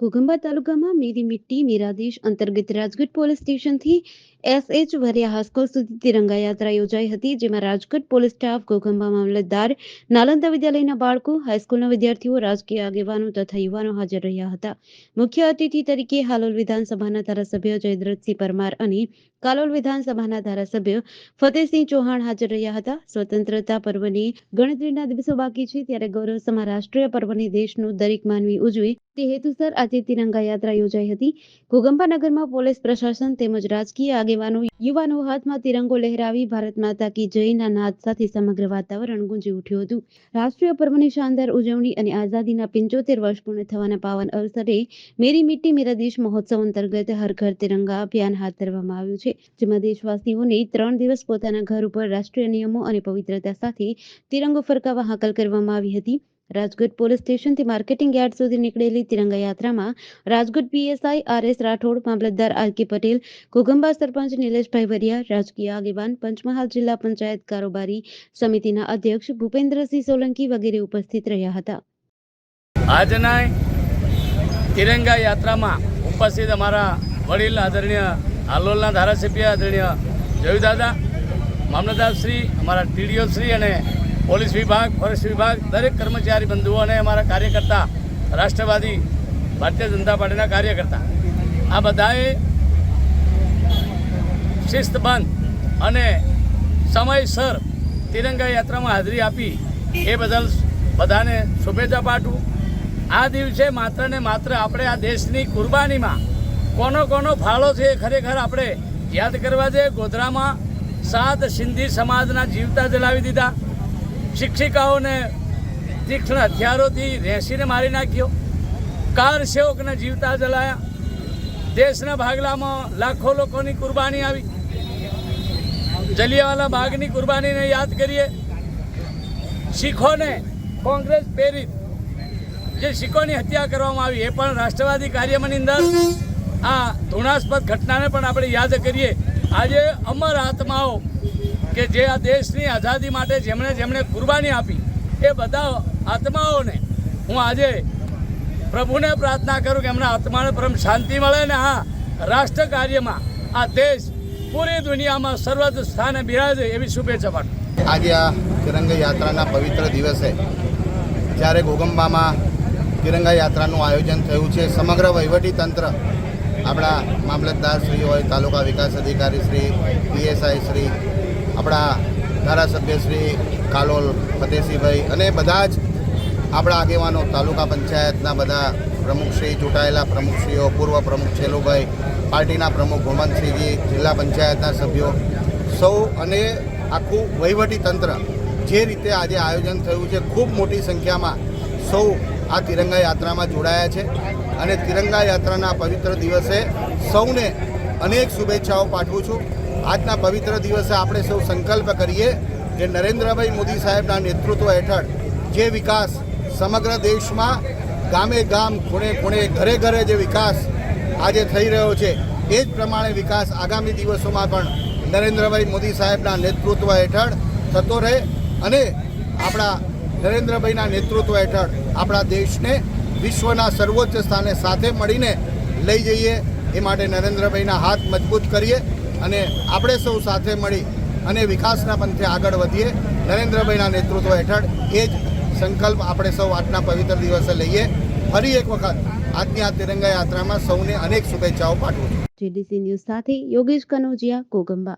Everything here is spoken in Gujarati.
ઘોઘંબા તાલુકામાં મેરી મિટ્ટી, મેરા અંતર્ગત રાજગઢ પોલીસ સ્ટેશનથી એસએચ વરિયા હાઈસ્કૂલ સુધી તિરંગા યાત્રા યોજાઈ હતી, જેમાં રાજગઢ પોલીસ સ્ટાફ ઘોઘંબા મામલતદાર, નાલંદા વિદ્યાલયના બાળકો, હાઈસ્કૂલના વિદ્યાર્થીઓ, રાજકીય આગેવાનો તથા યુવાનો હાજર રહ્યા હતા. મુખ્ય અતિથિ તરીકે હાલોલ વિધાનસભાના ધારાસભ્ય જયદ્રથસિંહ પરમાર અને કાલોલ વિધાનસભાના ધારાસભ્ય ફતેહસિંહ ચૌહાણ હાજર રહ્યા હતા. સ્વતંત્રતા પર્વની ગણતરીના દિવસો બાકી છે, ત્યારે ગૌરવ સમા રાષ્ટ્રીય પર્વની દેશનું દરેક માનવી ઉજવે તે હેતુસર આજે તિરંગા યાત્રા યોજાઈ હતી. ઘોગંબા પોલીસ પ્રશાસન તેમજ રાજકીય આગેવાનો, યુવાનો હાથમાં તિરંગો લહેરાવી ભારત માતા કી જયના નાદ સાથે સમગ્ર વાતાવરણ ગુંજી ઉઠ્યું હતું. રાષ્ટ્રીય પર્વની શાનદાર ઉજવણી અને આઝાદીના પંચોતેર વર્ષ પૂર્ણ થવાના પાવન અવસરે મેરી મિટ્ટી મેરા દેશ મહોત્સવ અંતર્ગત હર ઘર તિરંગા અભિયાન હાથ ધરવામાં આવ્યું છે, જેમાં દેશવાસીઓને ત્રણ દિવસ પોતાના ઘર ઉપર રાષ્ટ્રીય નિયમો અને પવિત્રતા સાથે તિરંગો ફરકાવવા હાકલ કરવામાં આવી હતી. રાજગઢ પોલીસ સ્ટેશનથી માર્કેટિંગ યાર્ડ સુધી નીકળેલી તિરંગા યાત્રામાં Rajkot PSI R S Rathod, મામલતદાર આર કે પટેલ ઘોગંબા સરપંચ નિલેશભાઈ વરિયા, રાજકીય આગેવાન પંચમહાલ જિલ્લા પંચાયત કારોબારી સમિતિના અધ્યક્ષ ભૂપેન્દ્રસિંહ સોલંકી વગેરે ઉપસ્થિત રહ્યા હતા. આજના તિરંગા યાત્રામાં ઉપસ્થિત અમારા વડીલ આદરણીય હાલોલના ધારાસભ્ય આદરણીય જયુદાદા, મામલતદાર શ્રી, અમારા ટીડીઓ શ્રી અને પોલીસ વિભાગ, ફોરેસ્ટ વિભાગ, દરેક કર્મચારી બંધુઓ અને અમારા કાર્યકર્તા, રાષ્ટ્રવાદી, ભારતીય જનતા પાર્ટીના કાર્યકર્તા. આ બધાએ શિસ્તબંધ અને સમયસર તિરંગા યાત્રામાં હાજરી આપી. એ બદલ બધાને શુભેચ્છા પાઠવું. આ દિવસે માત્ર ને માત્ર આપણે આ દેશની કુરબાનીમાં કોનો કોનો ફાળો છે એ ખરેખર આપણે યાદ કરવા છે. ગોધરામાં સાત સિંધી સમાજના જીવતા જલાવી દીધા. શિક્ષિકાઓને તીક્ષ્ણ હથિયારોથી રેસીને મારી નાખ્યો. કાર સેવકને જીવતા જલાયા. દેશના ભાગલામાં લાખો લોકોની કુરબાની આવી. જલિયાવાલા બાગની કુરબાનીને યાદ કરીએ. શીખોને કોંગ્રેસ પ્રેરિત. જે શીખોની હત્યા કરવામાં આવી, એ પણ રાષ્ટ્રવાદી કાર્યમાંની અંદર આ ધૃણાસ્પદ ઘટનાને પણ આપણે યાદ કરીએ. આજે અમર આત્માઓ કે જે આ દેશની આઝાદી માટે જેમણે જેમણે કુરબાની આપી, એ બધા આત્માઓને હું આજે પ્રભુને પ્રાર્થના કરું કે એમના આત્માને પરમ શાંતિ મળે ને હા રાષ્ટ્ર કાર્યમાં આ દેશ પૂરી દુનિયામાં સર્વત્ર સ્થાને બિરાજે એવી શુભેચ્છા પાઠવું. આજે આ તિરંગા યાત્રાના પવિત્ર દિવસે જ્યારે ઘોગંબામાં તિરંગા યાત્રાનું આયોજન થયું છે, સમગ્ર વહીવટી તંત્ર, આપણા મામલતદાર શ્રી હોય તાલુકા વિકાસ અધિકારી શ્રી, પીએસઆઈ શ્રી આપણા ધારાસભ્ય શ્રી કાલોલ ફતેસિંહભાઈ અને બધા જ આપણા આગેવાનો, તાલુકા પંચાયતના બધા પ્રમુખશ્રી ચૂંટાયેલા પ્રમુખશ્રીઓ, પૂર્વ પ્રમુખ છેલુભાઈ, પાર્ટીના પ્રમુખ ગોમંતસિંહજી જિલ્લા પંચાયતના સભ્યો, સૌ અને આખું વહીવટી તંત્ર જે રીતે આજે આયોજન થયું છે, ખૂબ મોટી સંખ્યામાં સૌ આ તિરંગા યાત્રામાં જોડાયા છે અને તિરંગા યાત્રાના પવિત્ર દિવસે સૌને અનેક શુભેચ્છાઓ પાઠવું છું. આજના પવિત્ર દિવસે આપણે સૌ સંકલ્પ કરીએ કે નરેન્દ્રભાઈ મોદી સાહેબના નેતૃત્વ હેઠળ જે વિકાસ સમગ્ર દેશમાં ગામે ગામ, ખૂણે ખૂણે, ઘરે ઘરે જે વિકાસ આજે થઈ રહ્યો છે, એ જ પ્રમાણે વિકાસ આગામી દિવસોમાં પણ નરેન્દ્રભાઈ મોદી સાહેબના નેતૃત્વ હેઠળ થતો રહે અને આપણા નરેન્દ્રભાઈના નેતૃત્વ હેઠળ આપણા દેશને વિશ્વના સર્વોચ્ચ સ્થાને સાથે મળીને લઈ જઈએ, એ માટે નરેન્દ્રભાઈના હાથ મજબૂત કરીએ. અને આપણે સૌ સાથે મળી અને વિકાસના પંથે આગળ વધીએ. નરેન્દ્રભાઈના નેતૃત્વ હેઠળ એ જ સંકલ્પ આપણે સૌ આજના પવિત્ર દિવસે લઈએ. ફરી એક વખત આજની આ તિરંગા યાત્રામાં સૌને અનેક શુભેચ્છાઓ પાઠવું છું. જીડીસી ન્યૂઝ સાથે યોગેશ કનોજિયા કોગંબા